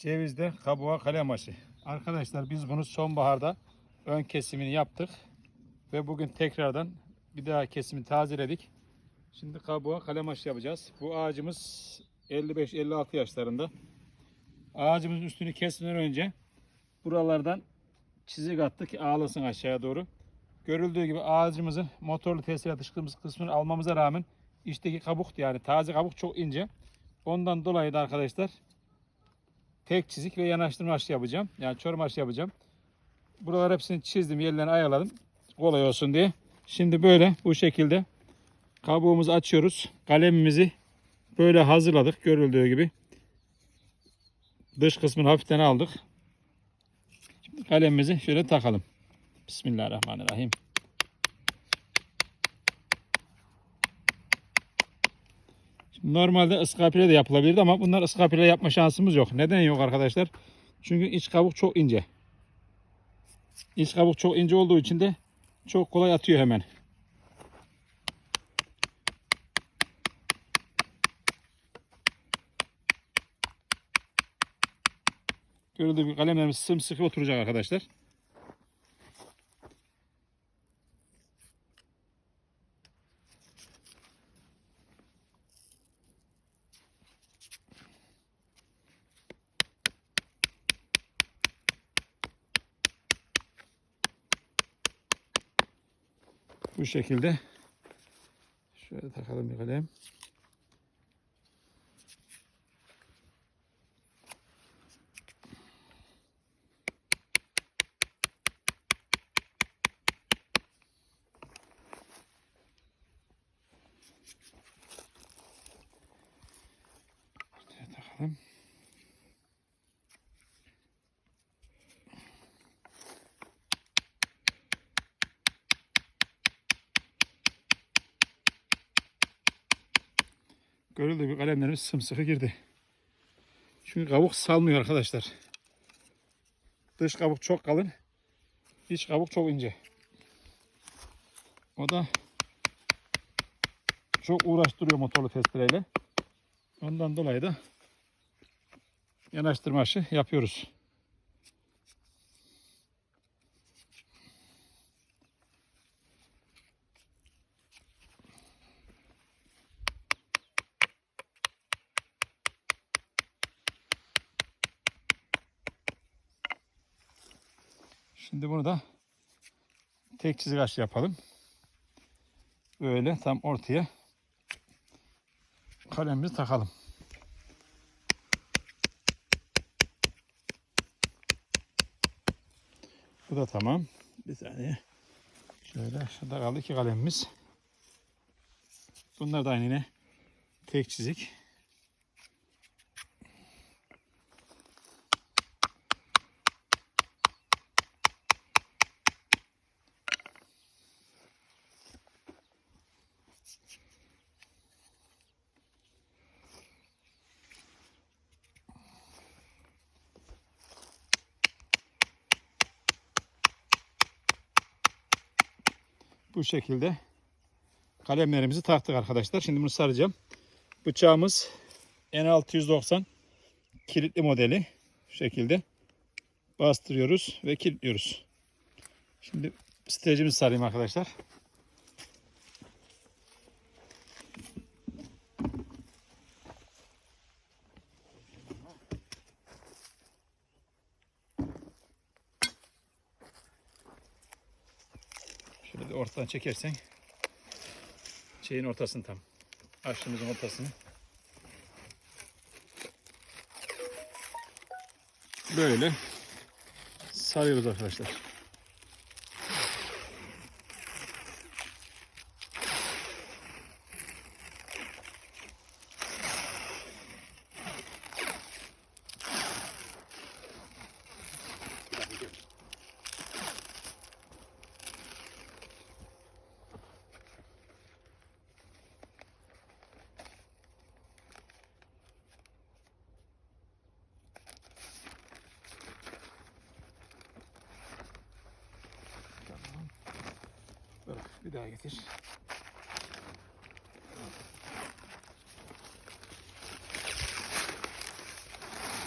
Cevizde kabuğa kalem aşı. Arkadaşlar biz bunu sonbaharda ön kesimini yaptık. Ve bugün tekrardan bir daha kesimi tazeledik. Şimdi kabuğa kalem aşı yapacağız. Bu ağacımız 55-56 yaşlarında. Ağacımızın üstünü kesmeden önce buralardan çizik attık ki ağlasın aşağıya doğru. Görüldüğü gibi ağacımızın motorlu tesir atıştığımız kısmını almamıza rağmen içteki kabuk yani taze kabuk çok ince. Ondan dolayı da arkadaşlar tek çizik ve yanaştırma aşı yapacağım. Yani çorum aşı yapacağım. Buralar hepsini çizdim, yerlerini ayarladım. Kolay olsun diye. Şimdi böyle bu şekilde kabuğumuzu açıyoruz. Kalemimizi böyle hazırladık görüldüğü gibi. Dış kısmını hafiften aldık. Şimdi kalemimizi şöyle takalım. Bismillahirrahmanirrahim. Normalde ıskapile de yapılabilirdi ama bunlar ıskapile yapma şansımız yok. Neden yok arkadaşlar? Çünkü iç kabuk çok ince. İç kabuk çok ince olduğu için de çok kolay atıyor hemen. Gördüğü gibi kalemlerimiz sımsıkı oturacak arkadaşlar. Bu şekilde. Şöyle takalım bir kalem. Şöyle takalım. Görüldüğü gibi kalemlerimiz sımsıkı girdi. Çünkü kabuk salmıyor arkadaşlar. Dış kabuk çok kalın. iç kabuk çok ince. O da çok uğraştırıyor motorlu testereyle. Ondan dolayı da yanaştırma aşı yapıyoruz. Şimdi bunu da tek çizik aşı yapalım. Böyle tam ortaya kalemimizi takalım. Bu da tamam. Bir saniye. Şöyle şurada kaldı iki kalemimiz. Bunlar da aynı yine tek çizik. Bu şekilde kalemlerimizi taktık arkadaşlar. Şimdi bunu saracağım. Bıçağımız N690 kilitli modeli. Bu şekilde bastırıyoruz ve kilitliyoruz. Şimdi stecimizi sarayım arkadaşlar. Ortadan çekersen şeyin ortasını tam. Açtığımızın ortasını. Böyle sarıyoruz arkadaşlar. Bir daha getir.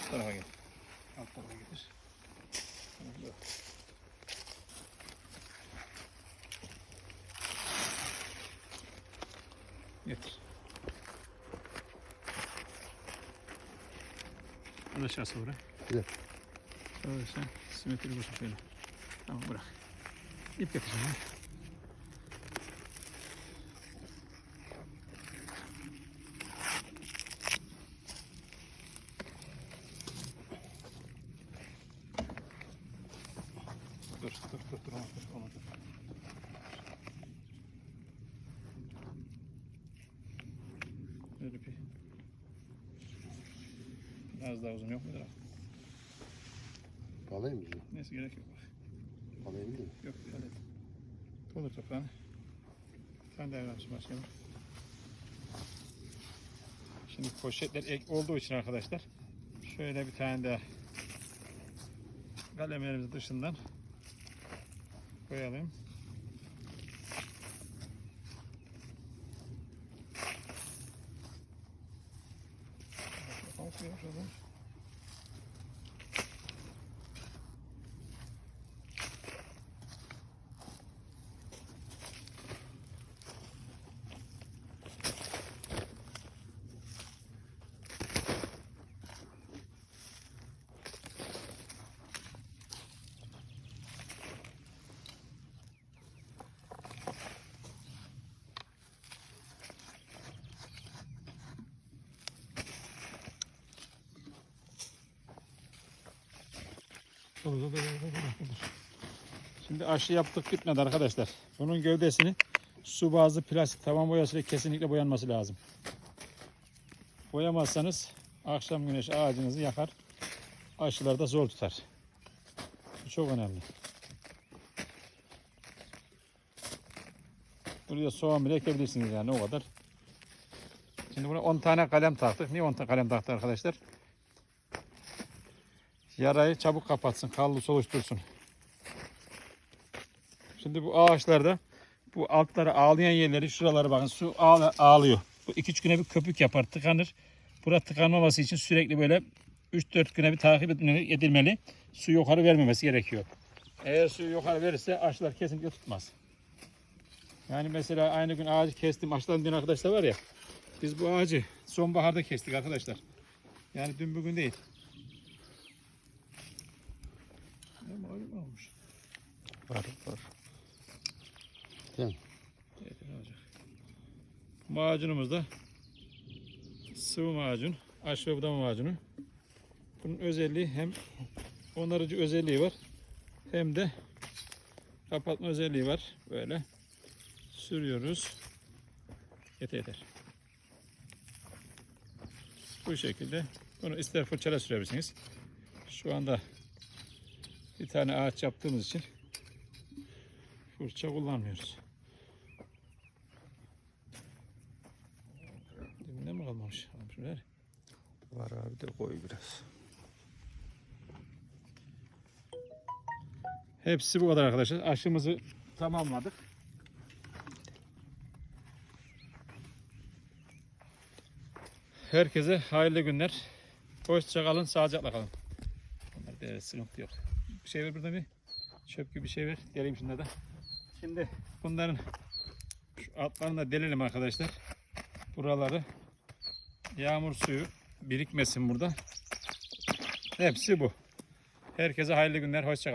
Bu tarafa gel. Alt tarafa getir. Tamam, dur. Getir. Al aşağısı buraya. Güzel. Şöyle sen simetri boşa şöyle. Tamam bırak. İp getir Dur, dur, dur, dur, ona dur, ona dur. Böyle bir. Biraz daha uzun yok mudur? abi? Bağlayayım mı? Neyse gerek yok. Bağlayabilir miyim? Yok öyle. Doldur toprağını. Sen de evlensin başkanım. Şimdi poşetler ek olduğu için arkadaşlar şöyle bir tane de kalemlerimizi dışından koyalım. Kalkıyor şuradan. Şimdi aşı yaptık bitmedi arkadaşlar. Bunun gövdesini su bazlı plastik tavan boyasıyla kesinlikle boyanması lazım. Boyamazsanız akşam güneş ağacınızı yakar. Aşılar da zor tutar. Bu çok önemli. Buraya soğan bile ekebilirsiniz yani o kadar. Şimdi buna 10 tane kalem taktık. Niye 10 tane kalem taktık arkadaşlar? Yarayı çabuk kapatsın, kallı oluştursun. Şimdi bu ağaçlarda bu altlara ağlayan yerleri şuralara bakın su ağla, ağlıyor. Bu 2-3 güne bir köpük yapar tıkanır. Bura tıkanmaması için sürekli böyle 3-4 güne bir takip edilmeli. Su yukarı vermemesi gerekiyor. Eğer suyu yukarı verirse ağaçlar kesinlikle tutmaz. Yani mesela aynı gün ağacı kestim açtan diyen arkadaşlar var ya. Biz bu ağacı sonbaharda kestik arkadaşlar. Yani dün bugün değil. Ne malum olmuş. Var var. Değil mi? Evet, ne olacak? Macunumuz da sıvı macun, aş ve budama macunu. Bunun özelliği hem onarıcı özelliği var hem de kapatma özelliği var. Böyle sürüyoruz. Yeter yeter. Bu şekilde bunu ister fırçayla sürebilirsiniz. Şu anda bir tane ağaç yaptığımız için fırça kullanmıyoruz. Dibinde mi kalmamış? Şöyle. Var abi de koy biraz. Hepsi bu kadar arkadaşlar. Aşımızı tamamladık. Herkese hayırlı günler. Hoşça kalın, sağlıcakla kalın. Bunlar da sıkıntı yok. Bir şey ver burada bir. Çöp gibi bir şey ver. Geleyim şunları da. Şimdi bunların şu altlarını da delelim arkadaşlar. Buraları yağmur suyu birikmesin burada. Hepsi bu. Herkese hayırlı günler. Hoşça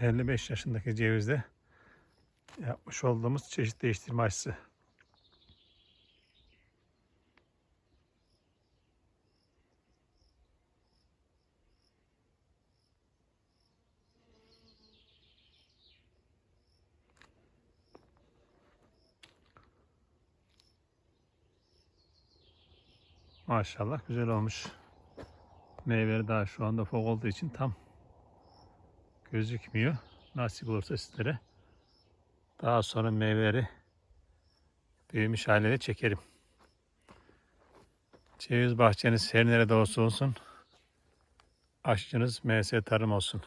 ...55 yaşındaki cevizde... ...yapmış olduğumuz çeşit değiştirme aşısı. Maşallah güzel olmuş. Meyveleri daha şu anda fok olduğu için tam gözükmüyor. Nasip olursa sizlere. Daha sonra meyveleri büyümüş halde çekerim. Ceviz bahçeniz her nerede olsa olsun aşçınız MS Tarım olsun.